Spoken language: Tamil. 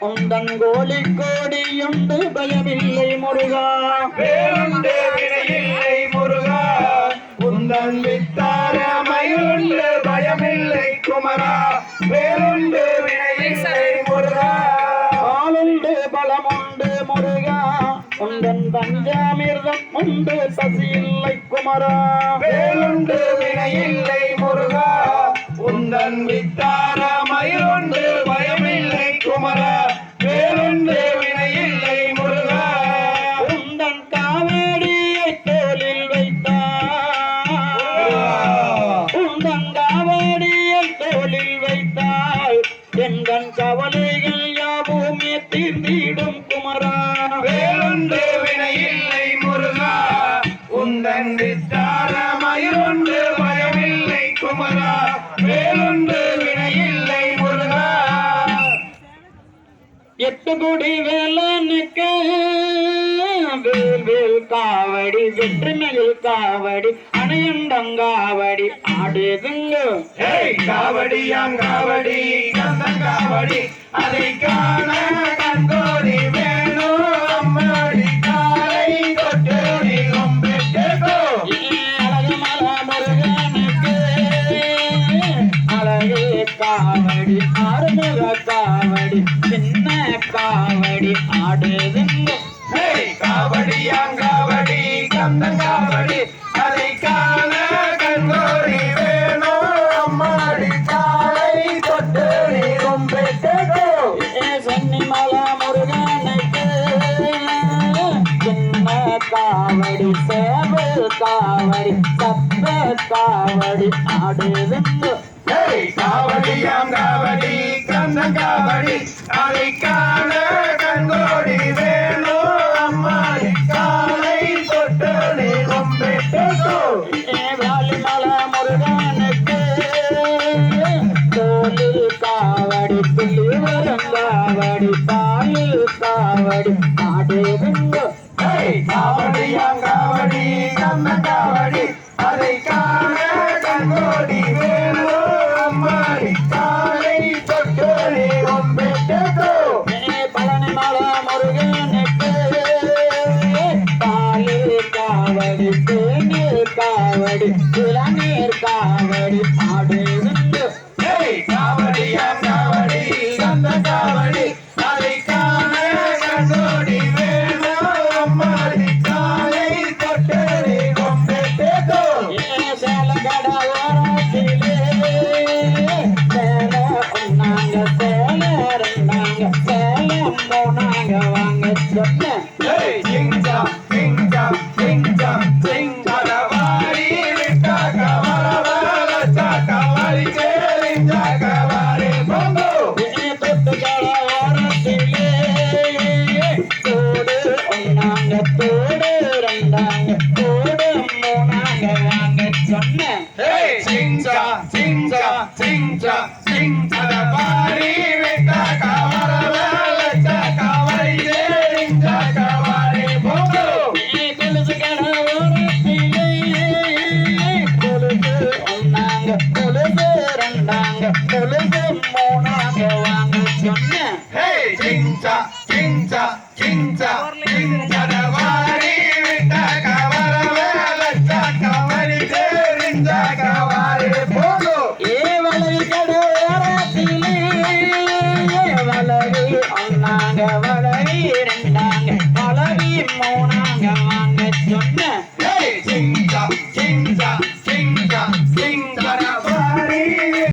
உந்தன் கோழி கோடியுண்டு பயமில்லை முருகா. வேலுண்டு வினையில்லை முருகா. உந்தன் வித்தார மயிலுண்டு பயமில்லை குமரா. வேலுண்டு வினையில்லை முருகா. பாலுண்டு பலமுண்டு முருகா. உந்தன் பஞ்சாமிர்தம் உண்டு சசி இல்லை குமரா. வேலுண்டு வினையில்லை முருகா. உந்தன் வித்தார மயிலுண்டு பயமில்லை குமரா. வேலுண்டு வினையில்லை முருகா. உந்தன் காவடியை தோளில் வைத்தார் உந்தன் காவடியை தோளில் வைத்தால் எங்கள் கவலைகள் யாவுமே தீர்ந்திடும் குமரா. வேலுண்டு வினையில்லை முருகா. உந்தன் வித்தார மயிலுண்டு பயமில்லை குமரா. வேலுண்டு வினையில்லை எட்டு குடி வேலனுக்கு வேல் வேல் காவடி வெற்றி மகிழ் காவடி அணையண்டங்காவடி ஆடுதுங்க காவடியாங்காவடி கந்தங்காவடி அதை காண கண்கோடி வேணும். அம்மாடி காலை தொட்டு கொம்பிட்டோ அழகுமல முருகனுக்கு அழகு காவடி ஆறுமுக காவடி காவடி அதை காண வேணும். அம்மாடி காலை தொட்டு முருகனுக்கு சின்ன காவடி சேவு காவடி சத்த காவடி காவடியாங்காவடி கந்தங்காவடி அதை வேலிமல முருகனுக்கு தோலு காவடி துளிவரம் காவடி பாலு காவடி அதை காண வேணும் அம்மாடி காலை முருகனுக்கு பாலு காவடி தேநீர் காவடி இளநீர் காவடி ஆடுதுங்க ஏய் காவடியாங்காவடி கந்தங்காவடி அதை காண கண்கோடி வேணும் அம்மாடி காலை தொட்டு கொம்பிட்டோ சேலகட ஓரத்திலே சேல ஒன்னாங்க மூணாங்க வாங்க சொன்னேன் ஏய் சிங்கா சிங்கா சிங்கா சிங்கா வாரி விட்டா கவரவல கவரி கேரிஞ்சா கவரி பொங்கோ கொலுசு கட ஓரத்திலே கொலுசு ஒன்னாங்க கொலுசு ரெண்டாங்க கொலுசு மூணாங்க வாங்க சொன்னேன் Hey, chincha, chincha, Keep